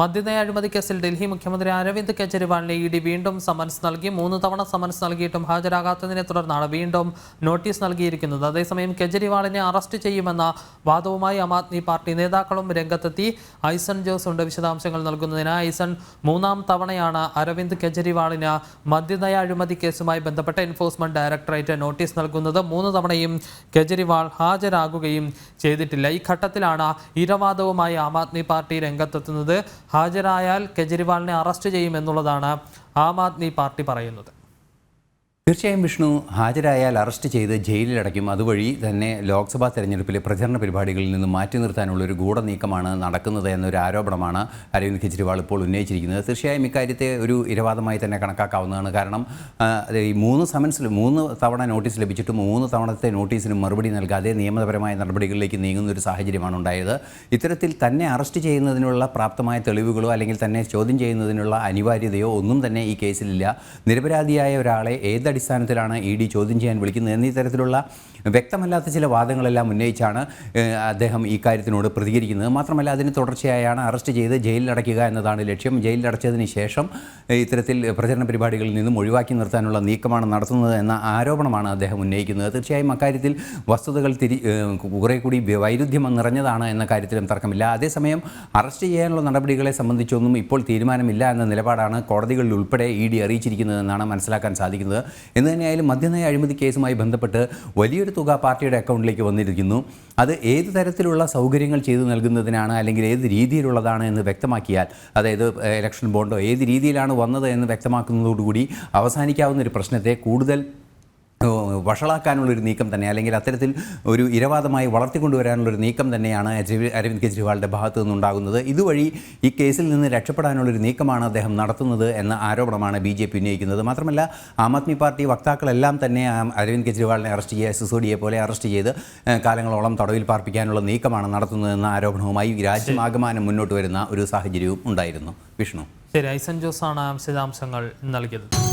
മദ്യനയ അഴിമതി കേസിൽ ഡൽഹി മുഖ്യമന്ത്രി അരവിന്ദ് കെജ്രിവാളിന് ഇ ഡി വീണ്ടും സമൻസ് നൽകി. മൂന്ന് തവണ സമൻസ് നൽകിയിട്ടും ഹാജരാകാത്തതിനെ തുടർന്നാണ് വീണ്ടും നോട്ടീസ് നൽകിയിരിക്കുന്നത്. അതേസമയം കെജ്രിവാളിനെ അറസ്റ്റ് ചെയ്യുമെന്ന വാദവുമായി ആം ആദ്മി പാർട്ടി നേതാക്കളും രംഗത്തെത്തി. ഐസൺ ജോസ് ഉണ്ട് വിശദാംശങ്ങൾ നൽകുന്നതിന്. ഐസൺ മൂന്നാം തവണയാണ് അരവിന്ദ് കെജ്രിവാളിന് മദ്യനയ അഴിമതി കേസുമായി ബന്ധപ്പെട്ട എൻഫോഴ്സ്മെന്റ് ഡയറക്ടറേറ്റ് നോട്ടീസ് നൽകുന്നത്. മൂന്ന് തവണയും കെജ്രിവാൾ ഹാജരാകുകയും ചെയ്തിട്ടില്ല. ഈ ഘട്ടത്തിലാണ് ഇരവാദവുമായി ആം ആദ്മി പാർട്ടി രംഗത്തെത്തുന്നത്. ഹാജരായാൽ കെജ്രിവാളിനെ അറസ്റ്റ് ചെയ്യുമെന്നുള്ളതാണ് ആം ആദ്മി പാർട്ടി പറയുന്നത്. തീർച്ചയായും വിഷ്ണു ഹാജരായാൽ അറസ്റ്റ് ചെയ്ത് ജയിലിലടയ്ക്കും. അതുവഴി തന്നെ ലോക്സഭാ തെരഞ്ഞെടുപ്പിലെ പ്രചരണ പരിപാടികളിൽ നിന്ന് മാറ്റി നിർത്താനുള്ള ഒരു ഗൂഢനീക്കമാണ് നടക്കുന്നത് എന്നൊരു ആരോപണമാണ് അരവിന്ദ് കെജ്രിവാൾ ഇപ്പോൾ ഉന്നയിച്ചിരിക്കുന്നത്. തീർച്ചയായും ഇക്കാര്യത്തെ ഒരു ഇരവാദമായി തന്നെ കണക്കാക്കാവുന്നതാണ് കാരണം ഈ മൂന്ന് സമൻസിൽ മൂന്ന് തവണ നോട്ടീസ് ലഭിച്ചിട്ടും മൂന്ന് തവണത്തെ നോട്ടീസിനും മറുപടി നൽകാതെ നിയമപരമായ നടപടികളിലേക്ക് നീങ്ങുന്ന ഒരു സാഹചര്യമാണ് ഉണ്ടായത്. ഇത്തരത്തിൽ തന്നെ അറസ്റ്റ് ചെയ്യുന്നതിനുള്ള പ്രാപ്തമായ തെളിവുകളോ അല്ലെങ്കിൽ തന്നെ ചോദ്യം ചെയ്യുന്നതിനുള്ള അനിവാര്യതയോ ഒന്നും തന്നെ ഈ കേസിലില്ല. നിരപരാധിയായ ഒരാളെ ഏതടിസ്ഥാനത്തിലാണ് ഇ ഡി ചോദ്യം ചെയ്യാൻ വിളിക്കുന്നത്. എന്നീ തരത്തിലുള്ള വ്യക്തമല്ലാത്ത ചില വാദങ്ങളെല്ലാം ഉന്നയിച്ചാണ് അദ്ദേഹം ഈ കാര്യത്തിനോട് പ്രതികരിക്കുന്നത്. മാത്രമല്ല അതിന് തുടർച്ചയായാണ് അറസ്റ്റ് ചെയ്ത് ജയിലിലടയ്ക്കുക എന്നതാണ് ലക്ഷ്യം. ജയിലിലടച്ചതിന് ശേഷം ഇത്തരത്തിൽ പ്രചരണ പരിപാടികളിൽ നിന്നും ഒഴിവാക്കി നിർത്താനുള്ള നീക്കമാണ് നടത്തുന്നത് എന്ന ആരോപണമാണ് അദ്ദേഹം ഉന്നയിക്കുന്നത്. തീർച്ചയായും അക്കാര്യത്തിൽ വസ്തുതകൾ തിരി കുറേ കൂടി വൈരുദ്ധ്യം നിറഞ്ഞതാണ് എന്ന കാര്യത്തിലും തർക്കമില്ല. അതേസമയം അറസ്റ്റ് ചെയ്യാനുള്ള നടപടികളെ സംബന്ധിച്ചൊന്നും ഇപ്പോൾ തീരുമാനമില്ല എന്ന നിലപാടാണ് കോടതികളിൽ ഉൾപ്പെടെ ഇ ഡി അറിയിച്ചിരിക്കുന്നതെന്നാണ് മനസ്സിലാക്കാൻ സാധിക്കുന്നത്. എന്ന് തന്നെയായാലും മദ്യനയ അഴിമതി കേസുമായി ബന്ധപ്പെട്ട് വലിയൊരു തുക പാർട്ടിയുടെ അക്കൗണ്ടിലേക്ക് വന്നിരിക്കുന്നു. അത് ഏത് തരത്തിലുള്ള സൗകര്യങ്ങൾ ചെയ്തു നൽകുന്നതിനാണ് അല്ലെങ്കിൽ ഏത് രീതിയിലുള്ളതാണ് എന്ന് വ്യക്തമാക്കിയാൽ അതായത് ഇലക്ഷൻ ബോണ്ടോ ഏത് രീതിയിലാണ് വന്നത് എന്ന് വ്യക്തമാക്കുന്നതോടുകൂടി അവസാനിക്കാവുന്ന ഒരു പ്രശ്നത്തെ കൂടുതൽ വഷളാക്കാനുള്ളൊരു നീക്കം തന്നെ അല്ലെങ്കിൽ അത്തരത്തിൽ ഒരു ഇരവാദമായി വളർത്തിക്കൊണ്ടുവരാനുള്ളൊരു നീക്കം തന്നെയാണ് അരവി- അരവിന്ദ് കെജ്രിവാളിന്റെ ഭാഗത്തു നിന്നുണ്ടാകുന്നത്. ഇതുവഴി ഈ കേസിൽ നിന്ന് രക്ഷപ്പെടാനുള്ളൊരു നീക്കമാണ് അദ്ദേഹം നടത്തുന്നത് എന്ന ആരോപണമാണ് ബി ജെ പി ഉന്നയിക്കുന്നത്. മാത്രമല്ല ആം ആദ്മി പാർട്ടി വക്താക്കളെല്ലാം തന്നെ അരവിന്ദ് കെജ്രിവാളിനെ അറസ്റ്റ് ചെയ്യുക സിസോഡിയെ പോലെ അറസ്റ്റ് ചെയ്ത് കാലങ്ങളോളം തടവിൽ പാർപ്പിക്കാനുള്ള നീക്കമാണ് നടത്തുന്നതെന്ന ആരോപണവുമായി രാജ്യമാകമാനം മുന്നോട്ട് വരുന്ന ഒരു സാഹചര്യവും ഉണ്ടായിരുന്നു. വിഷ്ണു. ശരി ഐസൻ ജോസാണ് വിശദാംശങ്ങൾ നൽകിയത്.